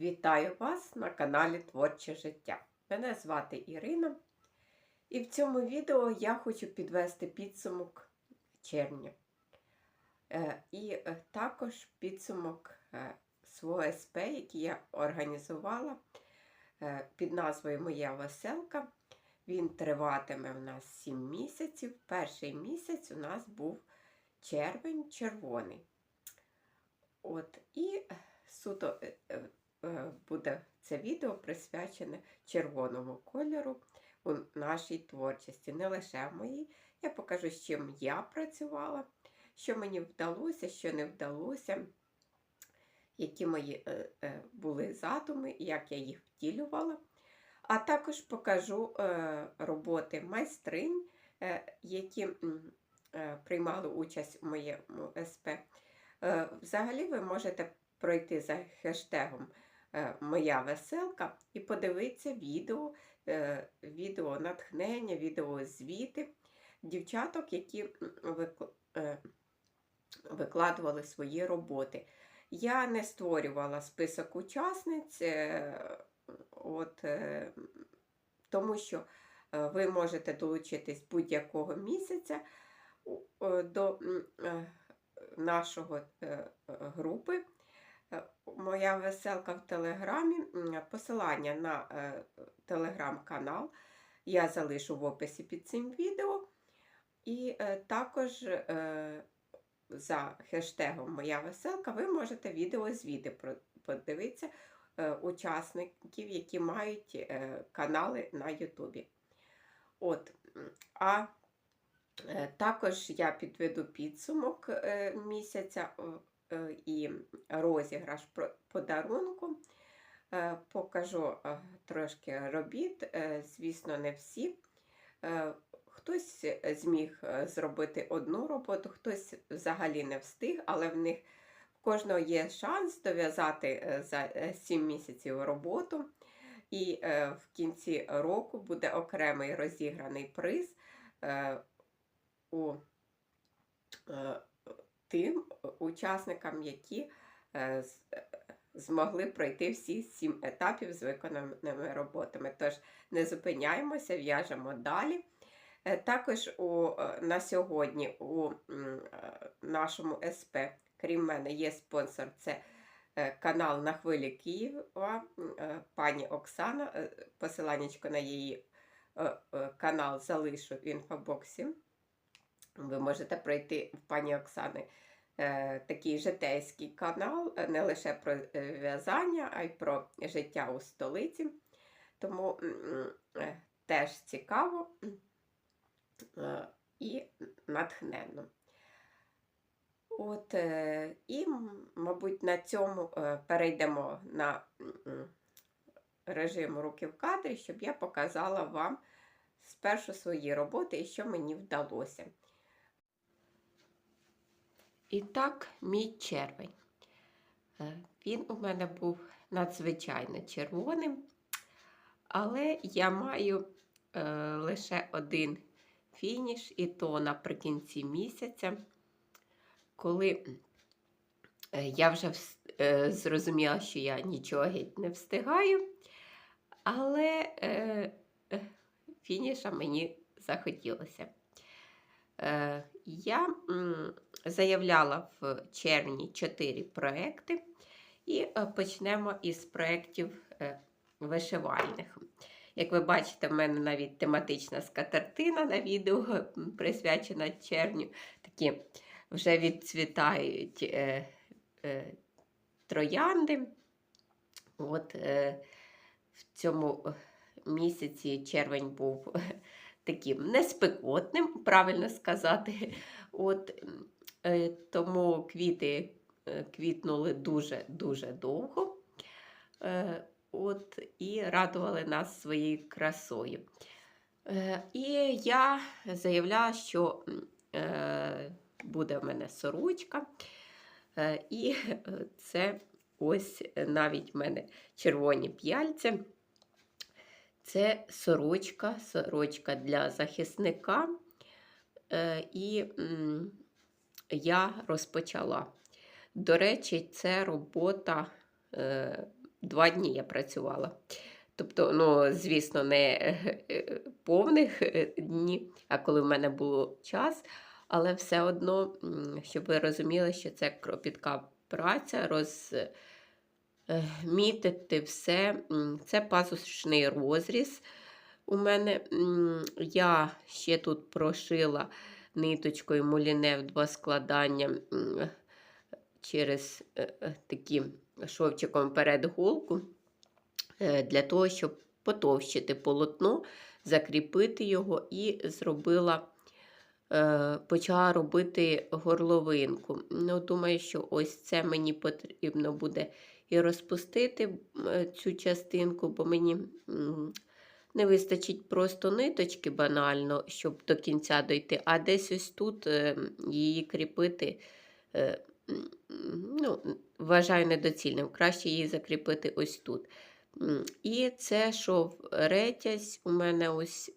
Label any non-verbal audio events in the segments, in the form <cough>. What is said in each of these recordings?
Вітаю вас на каналі Творче життя. Мене звати Ірина, і в цьому відео я хочу підвести підсумок червня. Е, І е, також підсумок е, свого СП, який я організувала під назвою Моя веселка. Він триватиме в нас 7 місяців. Перший місяць у нас був червень червоний. От, і суто буде це відео присвячене червоному кольору у нашій творчості, не лише в моїй. Я покажу, з чим я працювала, що мені вдалося, що не вдалося, які мої е, е, були задуми, як я їх втілювала. А також покажу е, роботи майстринь, е, які е, приймали участь у моєму СП. Е, Взагалі ви можете пройти за хештегом е, Моя веселка і подивитися відео, е, відео натхнення, відео звіти дівчаток, які е, викладували свої роботи. Я не створювала список учасниць, е, от, е, тому що е, ви можете долучитись будь-якого місяця е, до е, нашого е, групи. Е, Моя веселка в Телеграмі. Посилання на е, телеграм-канал я залишу в описі під цим відео. І е, також за хештегом Моя веселка ви можете відеозвіти про- подивитися е, учасників, які мають канали на Ютубі. От, а Також я підведу підсумок місяця і розіграш подарунку. Е, Покажу е, трошки робіт, е, звісно, не всі. Е, Хтось зміг е, зробити одну роботу, хтось взагалі не встиг, але в них в кожного є шанс дов'язати е, за 7 місяців роботу. І е, в кінці року буде окремий розіграний приз. е, у е, тим учасникам, які е, е, змогли пройти всі сім етапів з виконаними роботами. Тож не зупиняємося, в'яжемо далі. Е, Також у, е, на сьогодні у е, нашому СП, крім мене, є спонсор. Це е, канал на хвилі Києва, е, пані Оксана. Е, Посиланнячко на її е, е, канал залишу в інфобоксі. Ви можете пройти в пані Оксани е, такий житейський канал, е, не лише про е, в'язання, а й про життя у столиці. Тому теж цікаво і натхненно. От, і, мабуть, на цьому перейдемо на режим руки в кадрі, щоб я показала вам спершу свої роботи і що мені вдалося. І так, мій червень. Е, Він у мене був надзвичайно червоним, але я маю е, лише один фініш, і то наприкінці місяця, коли е, я вже е, зрозуміла, що я нічого геть не встигаю, але е, е, фініша мені захотілося. Е, Я заявляла в червні 4 проекти, і е, почнемо із проєктів е, вишивальних. Як ви бачите, в мене навіть тематична скатертина на відео присвячена червню. Такі вже відцвітають е, е, троянди. От е, в цьому місяці червень був таким неспекотним, правильно сказати. <laughs> От, е, тому квіти е, квітнули дуже-дуже довго. Е, От, і радували нас своєю красою. І я заявляла, що буде в мене сорочка. І це ось навіть в мене червоні п'яльця. Це сорочка, сорочка для захисника. Е, І я розпочала. До речі, це робота е, два дні я працювала. Тобто, ну, звісно, не е, повних дні, а коли в мене було час. Але все одно, щоб ви розуміли, що це кропітка праця, розмітити все. Це пасушний розріз. У мене я ще тут прошила ниточкою муліне в два складання через е, е, такі шовчиком перед голку е, для того, щоб потовщити полотно, закріпити його і зробила, е, почала робити горловинку. Ну, думаю, що ось це мені потрібно буде і розпустити е, цю частинку, бо мені не вистачить просто ниточки банально, щоб до кінця дойти, а десь ось тут е, її кріпити. е, ну, вважаю недоцільним. Краще її закріпити ось тут. І це шов ретязь у мене ось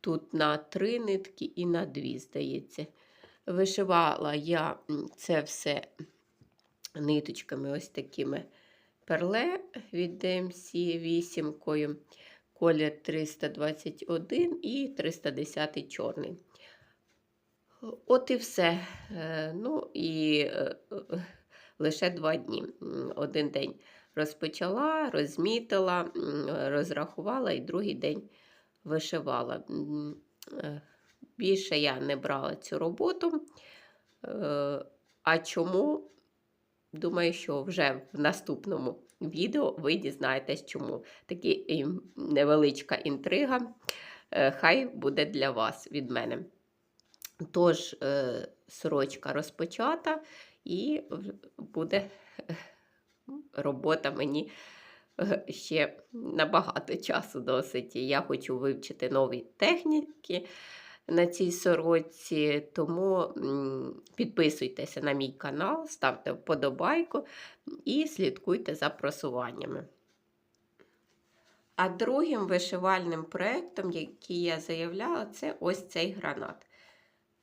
тут на три нитки і на дві, здається. Вишивала я це все ниточками ось такими перле від DMC 8 колір 321 і 310 чорний. От і все. Е, Ну і е, е, лише два дні. Один день розпочала, розмітила, розрахувала і другий день вишивала. Більше я не брала цю роботу. А чому? Думаю, що вже в наступному відео ви дізнаєтесь, чому. Такі невеличка інтрига. е, Хай буде для вас від мене. Тож, е, сорочка розпочата, і буде е, робота мені ще набагато часу досить. Я хочу вивчити нові техніки на цій сорочці, тому підписуйтеся на мій канал, ставте вподобайку і слідкуйте за просуваннями. А другим вишивальним проєктом, який я заявляла, це ось цей гранат.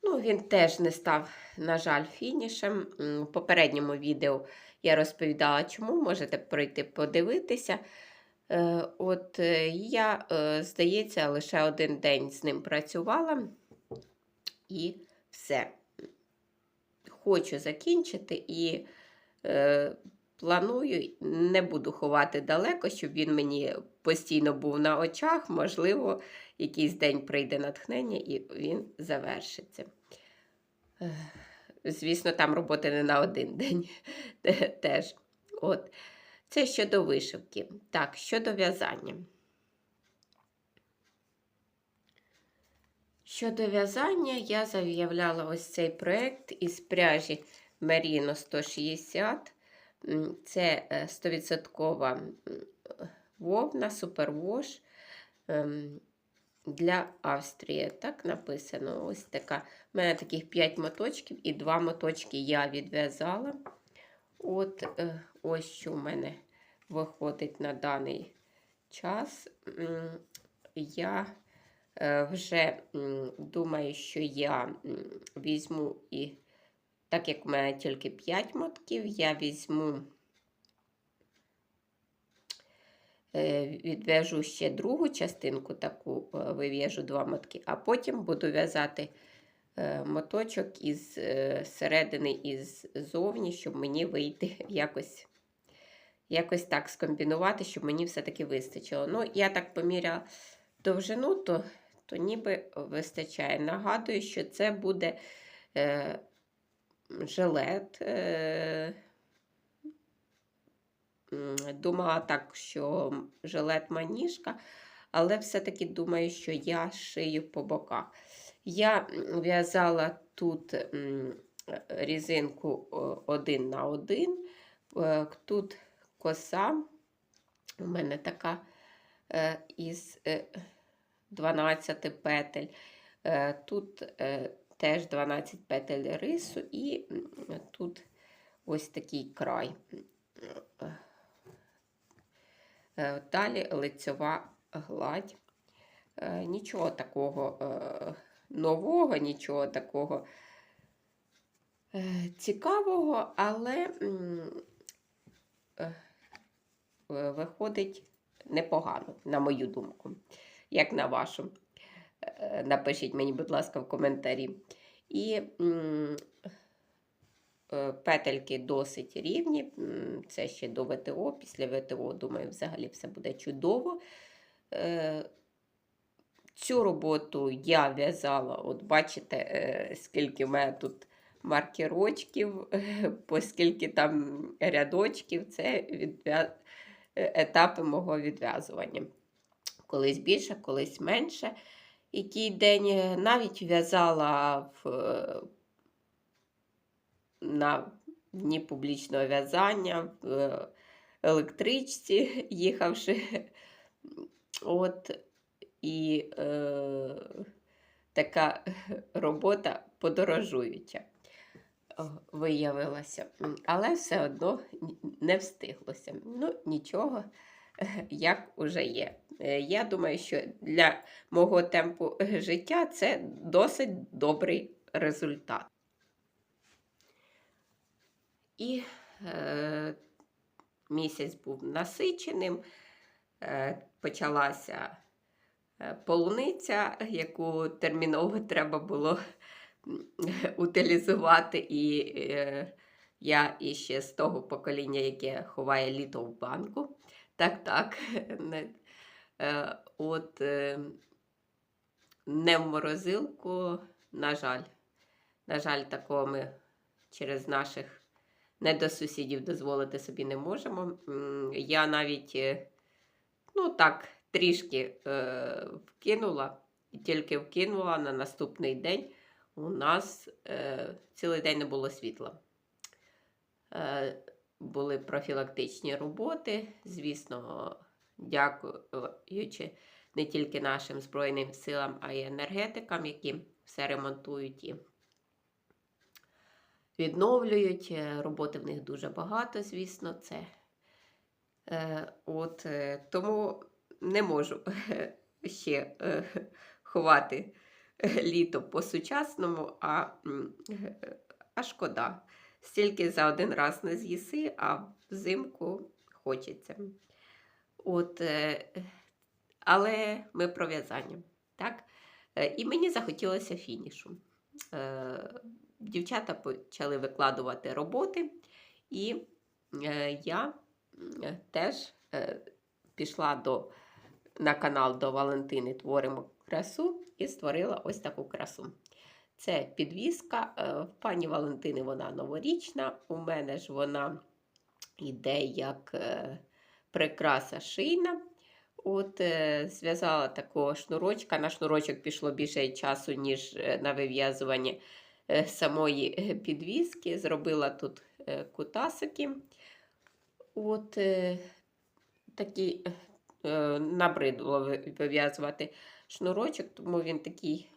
Ну, він теж не став, на жаль, фінішем. В попередньому відео я розповідала, чому можете пройти подивитися. Е, От е, я, е, здається, лише один день з ним працювала і все. Хочу закінчити і е, планую, не буду ховати далеко, щоб він мені постійно був на очах. Можливо, якийсь день прийде натхнення і він завершиться. Ех, Звісно, там роботи не на один день <laughs> теж. От. Це щодо вишивки. Так, щодо в'язання. Щодо в'язання, я заявляла ось цей проєкт із пряжі Merino 160. Це е, 100% вовна, супервош ем, для Австрії. Так написано. Ось така. У мене таких 5 моточків, і 2 моточки я відв'язала. От е, ось що в мене виходить на даний час. Я е, вже думаю, що я візьму і, так як у мене тільки 5 мотків, я візьму, е, відв'яжу ще другу частинку, таку е, вив'яжу два мотки, а потім буду в'язати е, моточок із е, середини із зовні, щоб мені вийти <laughs> якось. Якось так скомбінувати, щоб мені все-таки вистачило. Ну, я так поміряла довжину, то, то ніби вистачає. Нагадую, що це буде е, жилет. Е, думала так, що жилет маніжка, але все-таки думаю, що я шию по боках. Я в'язала тут різинку один на один. Е, Тут коса у мене така е, із е, 12 петель. Е, Тут е, теж 12 петель рису, і тут ось такий край. Е, Далі лицьова гладь. Нічого такого нового, нічого такого цікавого, але виходить непогано, на мою думку. Як на вашу. Е, Напишіть мені, будь ласка, в коментарі. І е, петельки досить рівні. Це ще до ВТО. Після ВТО, думаю, взагалі все буде чудово. Е, Цю роботу я в'язала, от бачите, скільки в мене тут маркерочків, <laughs> по скільки там рядочків, це відв'я... етапи мого відв'язування. Колись більше, колись менше. Який день е, навіть в'язала в, е, на дні публічного в'язання, в е, електричці <laughs> їхавши. От, і е, така <laughs> робота подорожуюча виявилася. Але все одно не встиглося. Ну, нічого, <laughs> як уже є. Е, Я думаю, що для мого темпу е, життя це досить добрий результат. І е, місяць був насиченим, е, почалася е, полуниця, яку терміново треба було <laughs> утилізувати. І е, я іще з того покоління, яке ховає літо в банку. Так, так. Не, е, от е, не в морозилку, на жаль. На жаль, такого ми через наших недосусідів дозволити собі не можемо. Я навіть, е, ну так, трішки е, вкинула, і тільки вкинула на наступний день у нас е, цілий день не було світла. Е, були профілактичні роботи, звісно, дякуючи не тільки нашим Збройним силам, а й енергетикам, які все ремонтують і відновлюють. Е, Роботи в них дуже багато, звісно, це. Е, От, е, тому не можу <laughs> ще ховати літо по-сучасному, а, а шкода. Стільки за один раз не з'їси, а взимку хочеться. От, е, але ми про. Так? Е, І мені захотілося фінішу. Е, Дівчата почали викладувати роботи, і я теж пішла до, на канал до Валентини Творимо красу і створила ось таку красу. Це підвіска. е, В пані Валентини вона новорічна. У мене ж вона йде як е, прикраса шийна. От е, зв'язала такого шнурочка. На шнурочок пішло більше часу, ніж е, на вив'язування е, самої е, підвіски. Зробила тут е, кутасики. От е, такі е, набридло вив'язувати шнурочок, тому він такий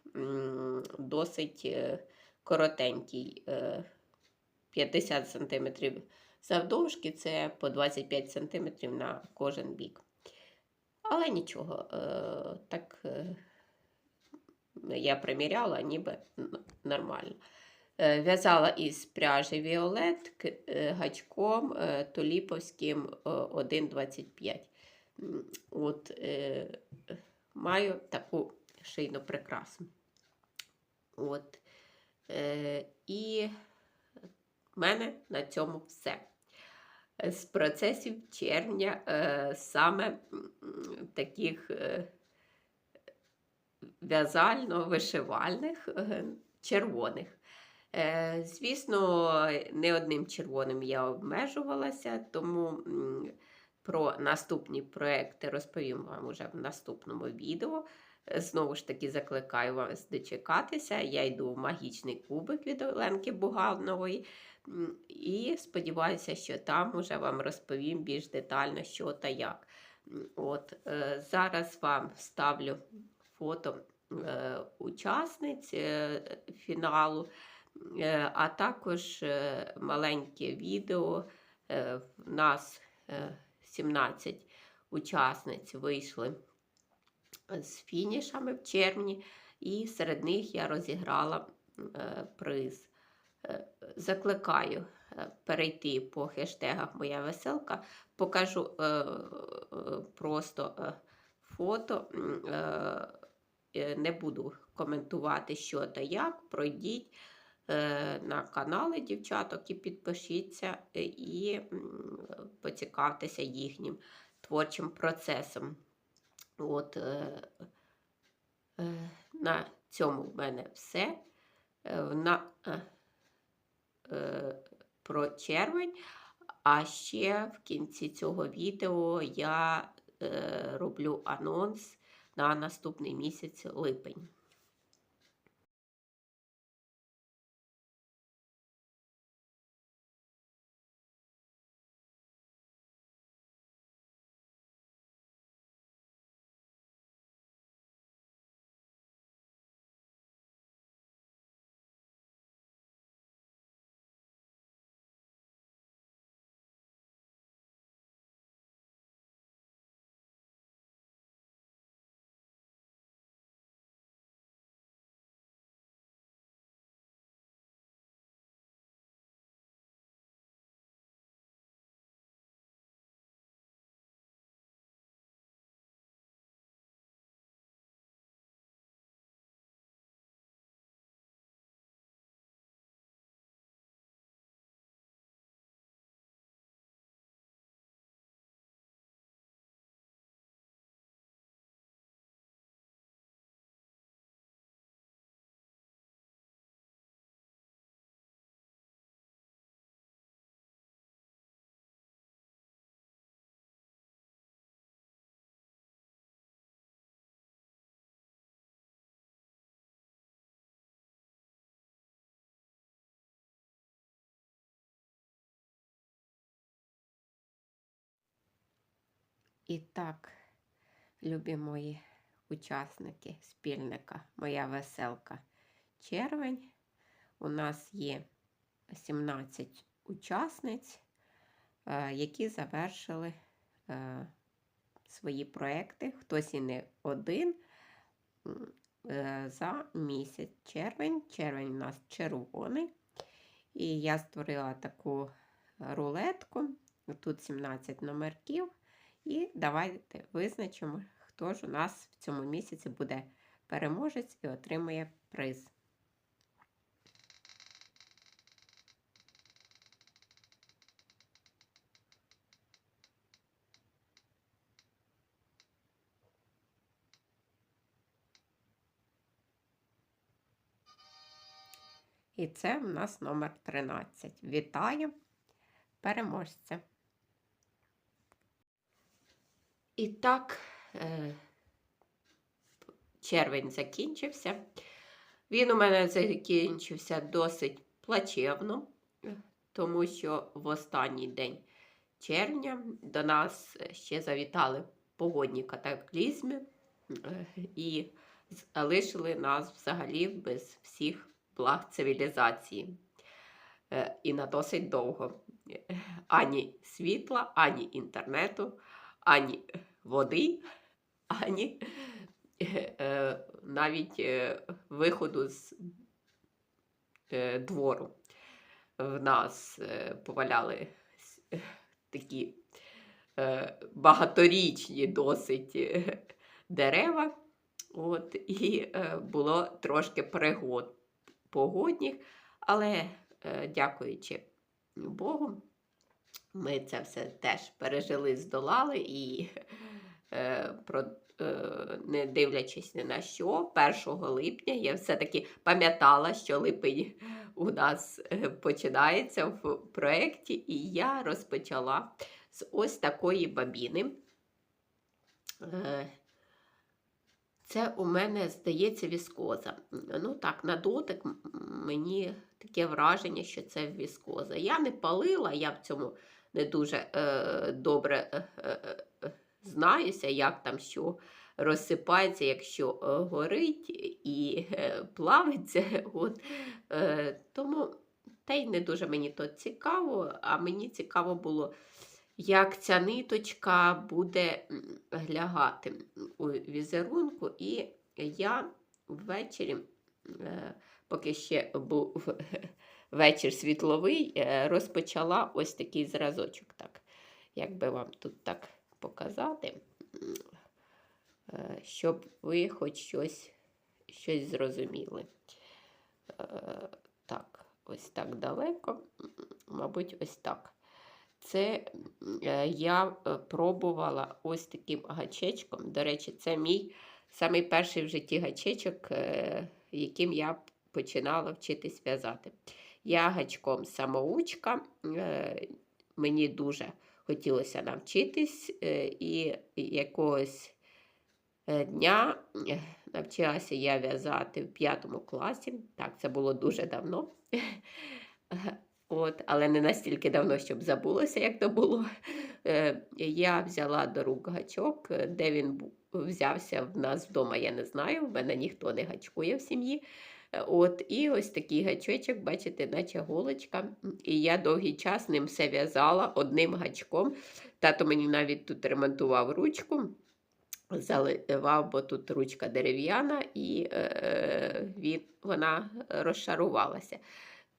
досить е, коротенький. е, 50 см завдовжки, це по 25 см на кожен бік. Але нічого, е, так е, я приміряла, ніби нормально. Е, В'язала із пряжі Віолет е, гачком е, Толіповським е, 1,25. От е, маю таку шийну прикрасу. От. Е, і в мене на цьому все. З процесів червня е, саме таких е, в'язально-вишивальних е, червоних. Е, Звісно, не одним червоним я обмежувалася, тому про наступні проекти розповім вам уже в наступному відео. Знову ж таки, закликаю вас дочекатися. Я йду в магічний кубик від Оленки Буганової. І сподіваюся, що там уже вам розповім більш детально, що та як. От, е, зараз вам ставлю фото е, учасниць е, фіналу, а також маленьке відео. В нас е, 17 учасниць вийшли з фінішами в червні, і серед них я розіграла е, приз. Е, Закликаю е, перейти по хештегах Моя веселка, покажу е, е, просто е, фото. Е, е, не буду коментувати, що та як. Пройдіть е, на канали дівчаток і підпишіться е, і поцікавтеся їхнім творчим процесом. От, е, е, на цьому в мене все. Е, на, е, е, про червень. А ще в кінці цього відео я е, роблю анонс на наступний місяць липень. І так, любі мої учасники спільника, моя веселка червень. У нас є 17 учасниць, е, які завершили е, свої проекти. Хтось і не один е, за місяць червень. Червень у нас червоний. І я створила таку рулетку. Тут 17 номерків. І давайте визначимо, хто ж у нас в цьому місяці буде переможець і отримує приз. І це в нас номер 13. Вітаю переможця! І так, е, червень закінчився. Він у мене закінчився досить плачевно, тому що в останній день червня до нас ще завітали погодні катаклізми е, і залишили нас взагалі без всіх благ цивілізації. Е, І на досить довго. Ані світла, ані інтернету, ані води, ані е, навіть е, виходу з е, двору. В нас поваляли такі багаторічні досить дерева. От, і було трошки пригод погодних, але дякуючи Богу, ми це все теж пережили, здолали і е, про, е, не дивлячись ні на що, 1 липня я все-таки пам'ятала, що липень у нас е, починається в проєкті, і я розпочала з ось такої бабіни. Е, це у мене, здається, віскоза. Ну так, на дотик мені таке враження, що це віскоза. Я не палила, я в цьому не дуже е, добре е, е, е, знаюся, як там що розсипається, якщо е, горить і е, плавиться. <laughs> От, е, тому та й не дуже мені то цікаво, а мені цікаво було, як ця ниточка буде лягати у візерунку, і я ввечері, е, поки ще був <laughs> вечір світловий, е, розпочала ось такий зразочок. Так, як би вам тут так показати, е, щоб ви хоч щось, щось зрозуміли. Е, Так, ось так далеко, мабуть, ось так. Це я пробувала ось таким гачечком. До речі, це мій самий перший в житті гачечок, яким я починала вчитись в'язати. Я гачком самоучка, е, мені дуже хотілося навчитись, е, і якогось е, дня навчилася я в'язати в п'ятому класі. Так, це було дуже давно. От, але не настільки давно, щоб забулося, як то було. Я взяла до рук гачок, де він взявся в нас вдома, я не знаю. В мене ніхто не гачкує в сім'ї. От, і ось такий гачочок, бачите, наче голочка. І я довгий час ним все в'язала одним гачком. Тато мені навіть тут ремонтував ручку, заливав, бо тут ручка дерев'яна, і е, він, вона розшарувалася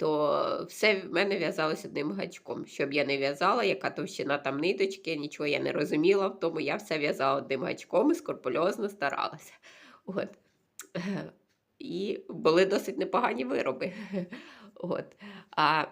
то все в мене в'язалось одним гачком. Щоб я не в'язала, яка товщина там ниточки, нічого я не розуміла, в тому я все в'язала одним гачком і скрупульозно старалася. От. І були досить непогані вироби. <laughs> От. А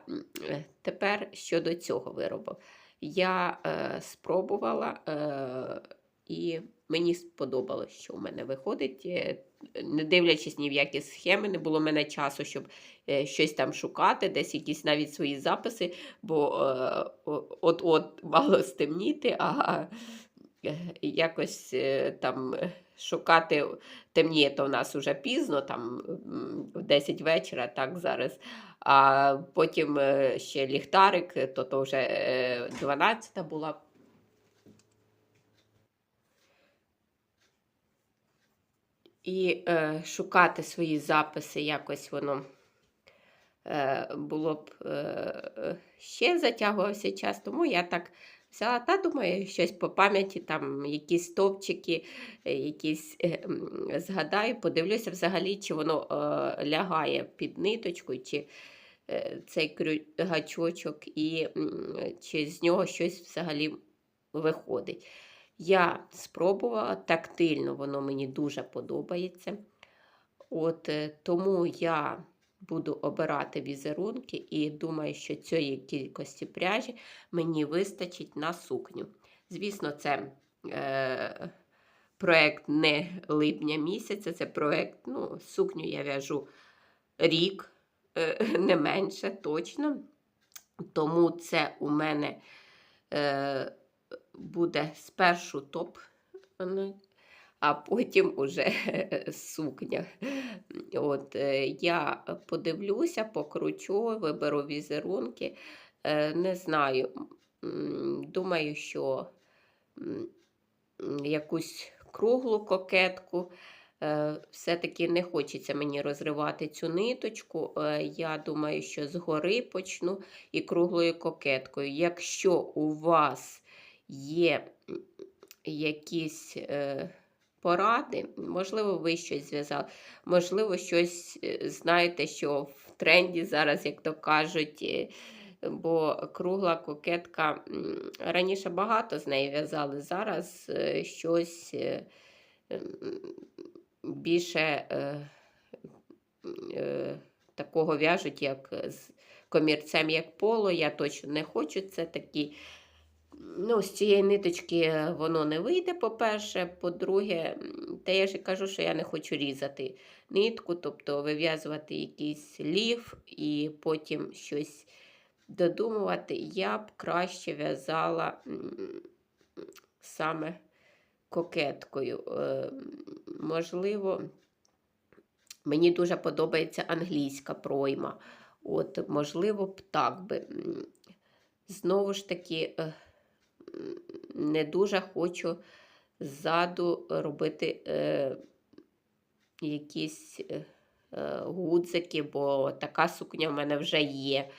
е, тепер щодо цього виробу. Я е, спробувала, е, і мені сподобалось, що в мене виходить. Е, Не дивлячись ні в які схеми, не було в мене часу, щоб е, щось там шукати, десь якісь навіть свої записи, бо от-от мало стемніти, а якось там шукати темніє, то в нас уже пізно, там в 10 вечора, так зараз. А потім е, ще ліхтарик, е, то, то вже е, 12 була. І е, шукати свої записи якось воно е, було б е, е, ще затягувався час, тому я так взяла та думаю, щось по пам'яті, там якісь стовпчики, е, якісь е, згадаю, подивлюся взагалі, чи воно е, лягає під ниточку, чи цей гачочок, і чи з нього щось взагалі виходить. Я спробувала тактильно, воно мені дуже подобається. От тому я буду обирати візерунки і думаю, що цієї кількості пряжі мені вистачить на сукню. Звісно, це е, проект не липня місяця, це проект, ну, сукню я в'яжу рік, е, <laughs> не менше точно. Тому це у мене е, буде спершу топ, ну, а потім уже <laughs> сукня. От, е, я подивлюся, покручу, виберу візерунки. Е, Не знаю, думаю, що якусь круглу кокетку. Е, Все-таки не хочеться мені розривати цю ниточку. Я думаю, що згори почну і круглою кокеткою. Якщо у вас є якісь поради, можливо, ви щось зв'язали, можливо, щось е, знаєте, що в тренді зараз, як то кажуть, е, бо кругла кокетка раніше багато з неї в'язали, зараз е, щось більше такого в'яжуть, як з комірцем, як поло. Я точно не хочу. Це такі. Ну, з цієї ниточки воно не вийде, по-перше. По-друге, та я ж кажу, що я не хочу різати нитку, тобто вив'язувати якийсь лів і потім щось додумувати. Я б краще в'язала саме кокеткою. Е, Можливо, мені дуже подобається англійська пройма. От, можливо, б так би. Знову ж таки, е, не дуже хочу ззаду робити е, якісь е, е, гудзики, бо така сукня в мене вже є.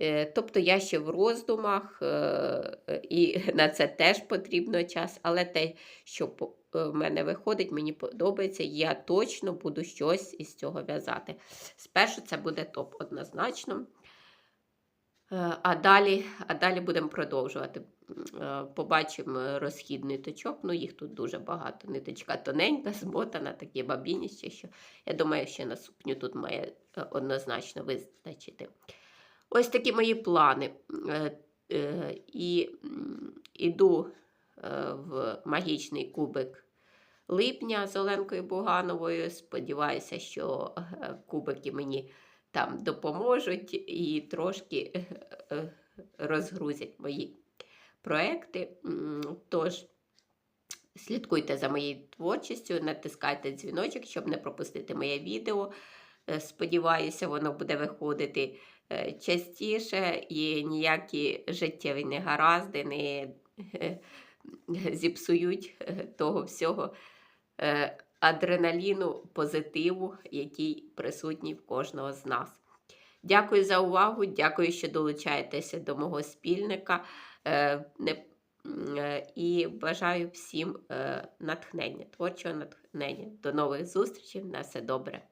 Е, Тобто я ще в роздумах, е, і <laughs> на це теж потрібно час, але те, що е, в мене виходить, мені подобається, я точно буду щось із цього в'язати. Спершу це буде топ однозначно. Е, А далі, а далі будемо продовжувати. Е, Побачимо розхід ниточок. Ну, їх тут дуже багато. Ниточка тоненька, змотана, такі бабініще, що я думаю, що на сукню тут має е, однозначно вистачити. Ось такі мої плани. І іду в магічний кубик липня з Оленкою Бугановою. Сподіваюся, що кубики мені там допоможуть і трошки е, е, розгрузять мої проекти. Тож слідкуйте за моєю творчістю, натискайте дзвіночок, щоб не пропустити моє відео. Е, Сподіваюся, воно буде виходити частіше і ніякі життєві негаразди не зіпсують того всього адреналіну, позитиву, який присутній в кожного з нас. Дякую за увагу, дякую, що долучаєтеся до мого спільника. Е, е, І бажаю всім е, натхнення, творчого натхнення. До нових зустрічей. На все добре.